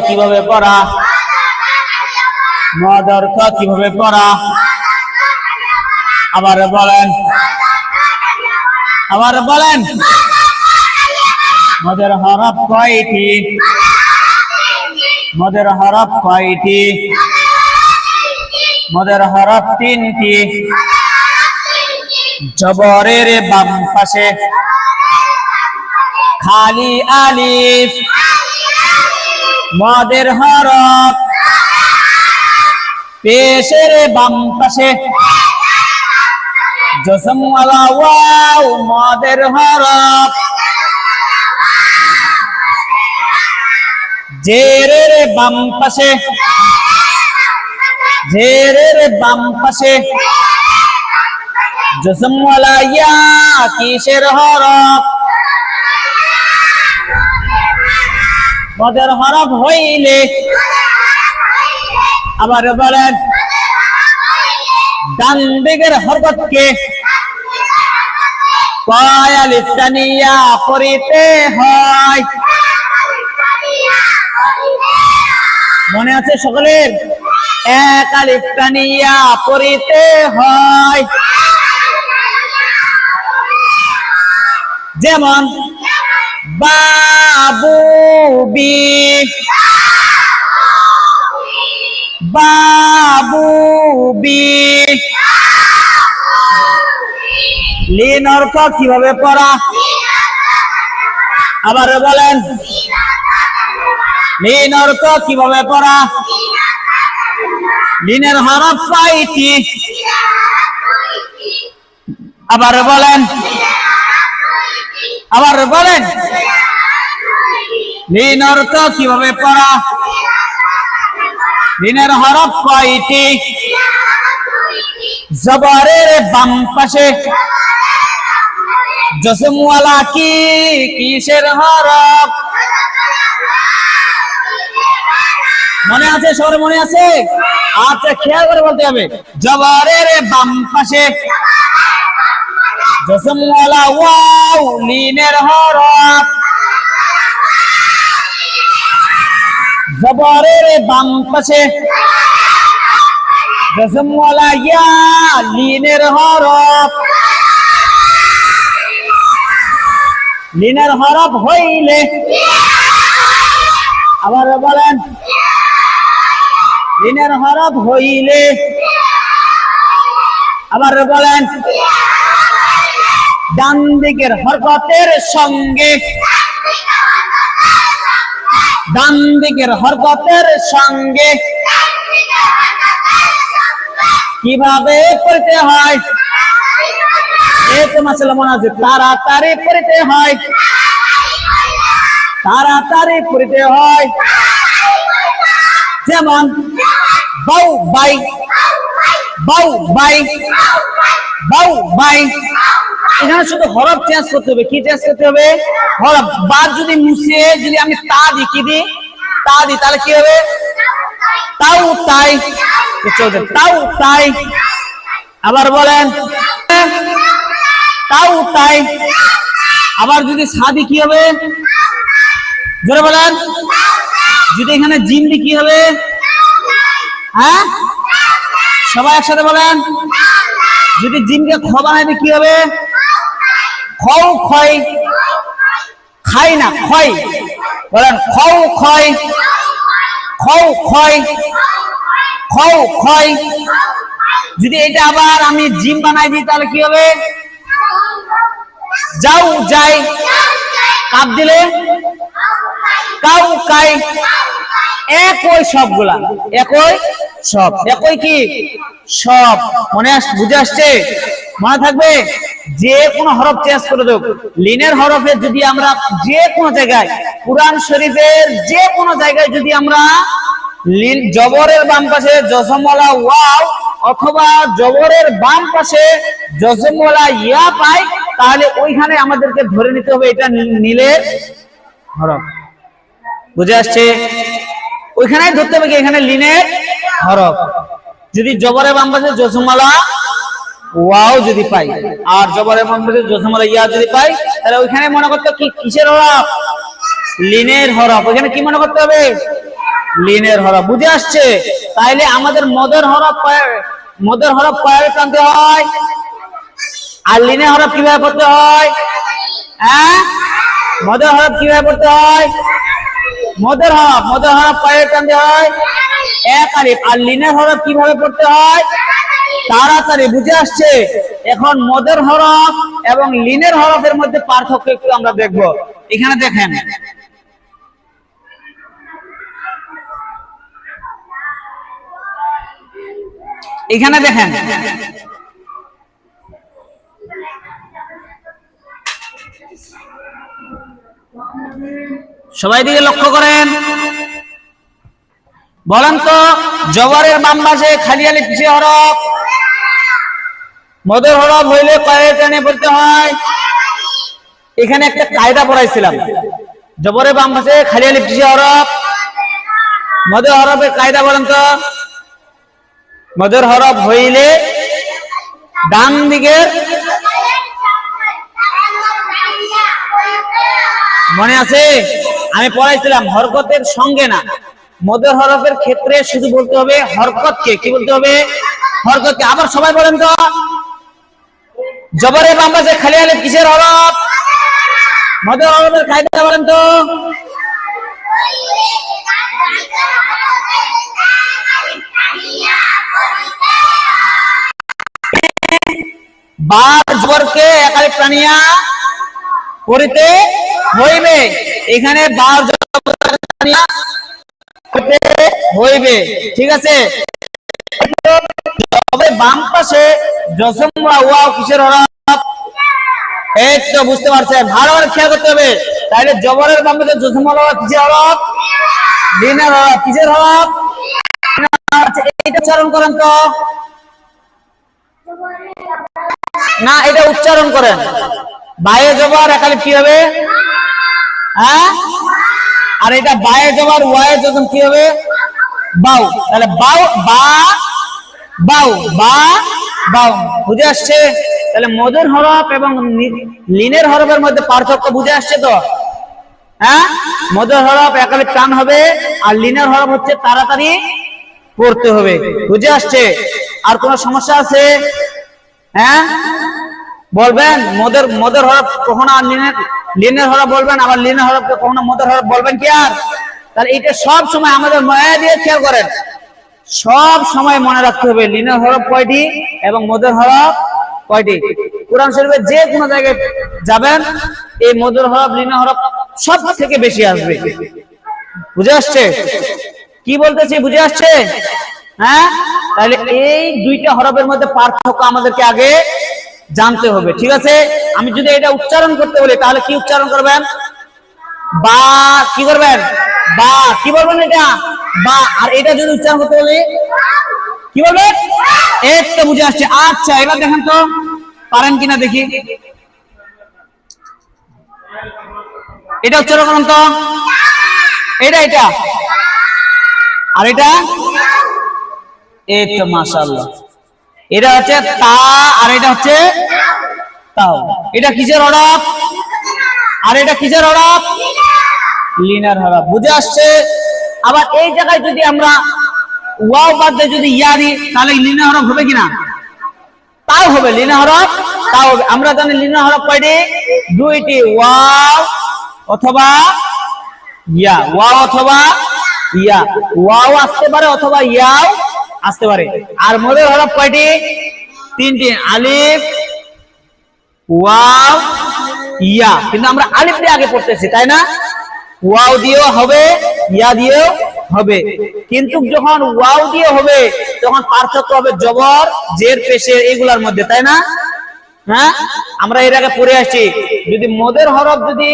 কীভাবে পড়া? মদ অর্থ কীভাবে পড়া? আবার বলেন। আবার বলেন। মদের হরফ কয়টি? মদের হরফ কয়টি? মদের হরফ তিনটি। জবরের বাম পাশে। খালি আলিফ। মদের হরফ পেশের বাম পাশে। জসমওয়ালা ওয়াও, মদের হরফ জেরের বাম পাশে। জেরের বাম পাশে। জসমওয়ালা ইয়া, কিসের হরফ মদের হরফ হইলে, আবার বলেন, ডান দিকের হরকতকে কয়ালিস্তানিয়া করিতে হয়। মনে আছে সকলের? এক আলিফটানিয়া পড়িতে হয়। যেমন বাবু বি। বাবু বি। লিন অর্থ কীভাবে পড়া? আবার বলেন। লিন অর্থ কীভাবে পড়া? লিনের হরফ কয়টি? আবার বলেন। আবার বলেন লিন অর্থ কীভাবে পড়া? লিনের হরফ কয়টি? জবরের বাম পাশে। জসমওয়ালা কি কিসের হরফ? মনে আছে, সবার মনে আছে? আচ্ছা খেয়াল করে বলতে হবে। জবরের বাম পাশে। জসমওয়ালা ওয়াও লিনের হরফ জবরের বাম পাশে জসমওয়ালা ইয়া লিনের হরফ লিনের হরফ হইলে আবার বলেন লিনের হরফ হইলে আবার বলেন ডান দিকের হরকতের সঙ্গে। ডান দিকের হরকতের সঙ্গে। কীভাবে পড়তে হয়? এই তো মনে আছে তাড়াতাড়ি পড়তে হয়। তাড়াতাড়ি পড়তে হয়। যেমন বাউ বাই বাউ, বাই। বাউ, বাই। এখানে শুধু হরফ চেঞ্জ করতে হবে। কি চেঞ্জ করতে হবে? হরফ। বার যদি মুছিয়ে যদি আমি তা দিই, কি দিই? তা দিই, তাহলে কি হবে? তাও তাই। চলছে। তাও তাই। আবার বলেন। তাও তাই। আবার যদি সাদি কি হবে? জোরে বলেন। যদি এখানে জিম দি কি হবে? হ্যাঁ? সবাই একসাথে বলেন। যদি জিমকে খ বানাইবে কি হবে? খও ক্ষয়। খাই না, ক্ষয়। বলেন খও ক্ষয়। খও ক্ষয়। খও ক্ষয়। যদি এটা আবার আমি জিম বানাই দিই, তাহলে কি হবে? যাও যাই। কাপ দিলে? কাউ কাই। একই সবগুলা। একই? সব। একই কি? সব। মনে আস বুঝে আসছে? মনে থাকবে? যে কোনো হরফ চেঞ্জ করে দেব। লিনের হরফে যদি আমরা যে কোনো জায়গায়, কোরআন শরীফের যে কোনো জায়গায় যদি আমরা লিন জবরের বাম পাশে জসমওয়ালা ওয়াও অথবা জবরের বাম পাশে জসমওয়ালা ইয়া পাই, তাহলে ওইখানে আমাদেরকে ধরে নিতে হবে এটা নীলের হরফ। বুঝে আসছে? ওইখানে ধরতে হবে কি? এখানে লিনের হরফ। যদি জবরে বাম পাশে জসমালা ওয়াও যদি পাই। আর জবরে বাম পাশে জসমালা ইয়া যদি পাই, তাহলে ওইখানে মনে করতে কি, কিসের হরফ? লিনের হরফ। ওইখানে কি মনে করতে হবে? লিনের হরফ। বুঝে আসছে? তাইলে আমাদের মদের হরফ মদের হরফ কয়ের প্রান্তে হয়? আর লিনের হরফ কীভাবে পড়তে হয়? হ্যাঁ? মদের হরফ কীভাবে পড়তে হয়? মদের হরফ। মদের হরফ কয়ের প্রান্তে হয়? এক আর লিনের হরফ কীভাবে পড়তে হয়? তাড়াতাড়ি, বুঝে আসছে? এখন মদের হরফ এবং লিনের হরফের মধ্যে পার্থক্য একটু আমরা দেখব। এখানে দেখেন। এখানে দেখেন। সবাই দিকে লক্ষ্য করেন। বলেন তো জবরের বাম পাশে খালি আলি পিছিয়ে হরফ। মদের হরফ হইলে কয়ে টেনে পড়তে হয়। এখানে একটা কায়দা পড়াইছিলাম। জবরের বাম পাশে খালি আলি পিছিয়ে হরফ। মদের হরফের কায়দা বলেন তো মদের হরফ হইলে ডান দিকের মনে আছে? আমি পড়াইছিলাম হরকতের সঙ্গে না। মদের হরফের ক্ষেত্রে শুধু বলতে হবে হরকতকে। কি বলতে হবে? হরকতকে। আবার সবাই বলেন তো জবরে বাম পাশে খালি আলিফ কিসের হরফ? মদের হরফের কায়দা বলেন তো। বার জবরকে একালি প্রাণিয়া করিতে হইবে। এখানে বার জবর হইবে, ঠিক আছে? তবে বাম পাশে জসম ওয়াও কিসের হরফ এই তো বুঝতে পারছেন ভালো করে খেয়াল করতে হবে। তাহলে জবরের বাম পাশে কিসের দিনের কিসের এইটা উচ্চারণ করেন তো। না, এটা উচ্চারণ করেন। বায়ে জবর একালে কি হবে? হ্যাঁ? আর এটা বায়ে জবর ওয়ায়ে যখন কি হবে? বাউ। তাহলে বাউ, বা বাউ বা, বাউ। বুঝে আসছে? তাহলে মধুর হরফ এবং লিনের হরফের মধ্যে পার্থক্য বুঝে আসছে তো? হ্যাঁ? মধুর হরফ একালে টান হবে আর লিনের হরফ হচ্ছে তাড়াতাড়ি পড়তে হবে। বুঝে আসছে? আর কোনো সমস্যা আছে? হ্যাঁ? বলবেন মদের মদের হরফ কখনো আর লিনের লিনের হরফ বলবেন, আবার লিনের হরফ কখনো মদের হরফ বলবেন কি আর? তাহলে এটা সব সময় আমাদের মায়া দিয়ে খেয়াল করেন। সব সময় মনে রাখতে হবে, লিনের হরফ কয়টি এবং মদের হরফ কয়টি? কোরআন শরীফের যে কোনো জায়গায় যাবেন, এই মদের হরফ, লিনের হরফ সব থেকে বেশি আসবে। বুঝে আসছে? কি বলতেছি, বুঝে আসছে? হ্যাঁ? তাহলে এই দুইটা হরফের মধ্যে পার্থক্য আমাদেরকে আগে জানতে হবে, ঠিক আছে? আমি যদি এটা উচ্চারণ করতে বলি, তাহলে কি উচ্চারণ করবেন? বা, কি করবেন? বা, কি বলবেন এটা? বা, আর এটা যদি উচ্চারণ করতে বলি, কি বলবেন? তো বুঝে আসছে। আচ্ছা এবার দেখেন তো, পারেন কিনা দেখি। এটা উচ্চারণ করুন তো। এটা এটা। আর এটা? এই তো এটা হচ্ছে তা, আর এটা হচ্ছে তাও। এটা কিসের হরফ আর এটা কিসের হরফ লিনার হরফ বুঝে আসছে? আবার এই জায়গায় যদি আমরা ওয়াও বাদ দিয়ে যদি ইয়া দিই, তাহলে লিনা হরফ হবে কিনা? তাও হবে। লিনা হরফ তাও হবে। আমরা জানি লিনা হরফ কয়টি? দুইটি। ওয়াও অথবা ইয়া। ওয়াও অথবা ইয়া। ওয়াও আসতে পারে অথবা ইয়াও আসতে পারে। আর মদের হরফ কয়টি? তিনটি। আলিফ, ওয়াও, ইয়া। কিন্তু আমরা আলিফ দিয়ে আগে পড়তেছি, তাই না? ওয়াও দিয়েও হবে, ইয়া দিয়েও হবে। কিন্তু যখন ওয়াও দিয়ে হবে, তখন পার্থক্য হবে জবর, জের, পেশের এগুলার মধ্যে, তাই না? হ্যাঁ? আমরা এর আগে পড়ে আসছি। যদি মদের হরফ যদি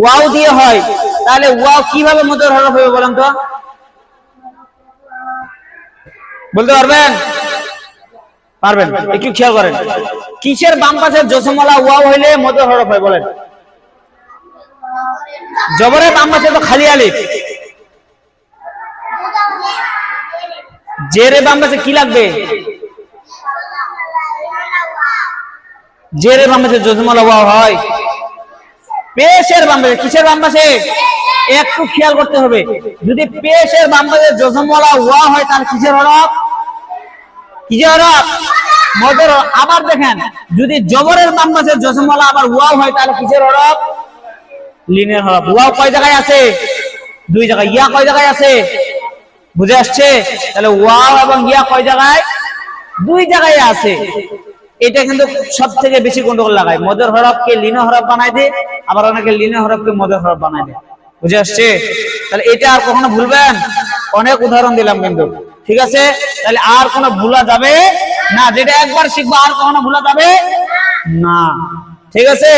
ওয়াও দিয়ে হয়, তাহলে ওয়াও কীভাবে মদের হরফ হবে বলেন তো? বলতে পারবেন? পারবেন। একটু খেয়াল করেন। কিসের বাম পাশে জসমলা ওয়াও হইলে মদের হরফ হয় বলেন? জবরের বাম পাশে তো খালি আলিফ। জেরে বাম পাশে কি লাগবে? জেরে বাম পাশে জসমলা ওয়াও হয়। পেশের বাম পাশে, কিসের বাম পাশে? একটু খেয়াল করতে হবে। যদি পেশের বাম পাশে জজমওয়ালা ওয়া হয়, তাহলে কিসের হরফ? মদের আবার দেখেন, যদি জবরের বাম পাশে জজমওয়ালা আবার ওয়া হয়, তাহলে কিসের হরফ লিনের হরফ। ওয়াও কয় জায়গায় আছে? দুই জায়গায়। ইয়া কয় জায়গায় আছে? বুঝে আসছে? তাহলে ওয়াও এবং ইয়া কয় জায়গায়? দুই জায়গায় আছে। এটা কিন্তু সব থেকে বেশি গন্ডগোল লাগায়। মদের হরফকে লিন হরফ বানাই দে, আবার অনেকে লিন হরফকে মদের হরফ বানাই দে। বুঝে আসছে? তাহলে এটা আর কখনো ভুলবেন? অনেক উদাহরণ দিলাম কিন্তু। ঠিক আছে? তাহলে আর কোনো ভুলা যাবে না? যেটা একবার শিখব, আর কখনো ভুলা যাবে না। ঠিক আছে?